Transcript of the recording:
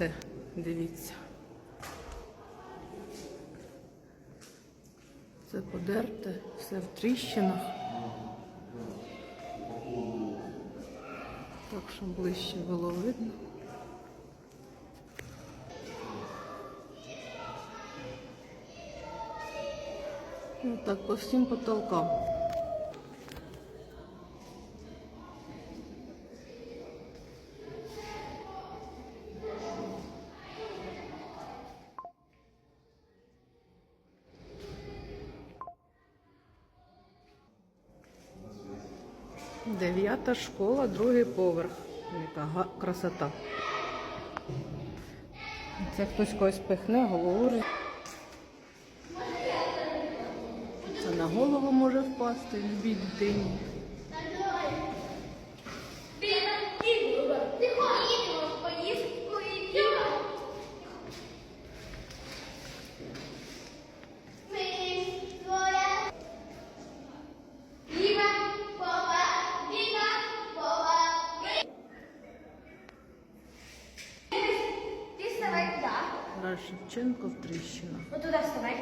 Все, дивіться. Це подерте, все в тріщинах. Так, щоб ближче було видно. Ну так, по всім потолкам. Дев'ята школа, другий поверх. Яка красота. Це хтось когось пихне, говорить. Це на голову може впасти любій дитині. на Шевченко в тріщинах. Отуда вставай.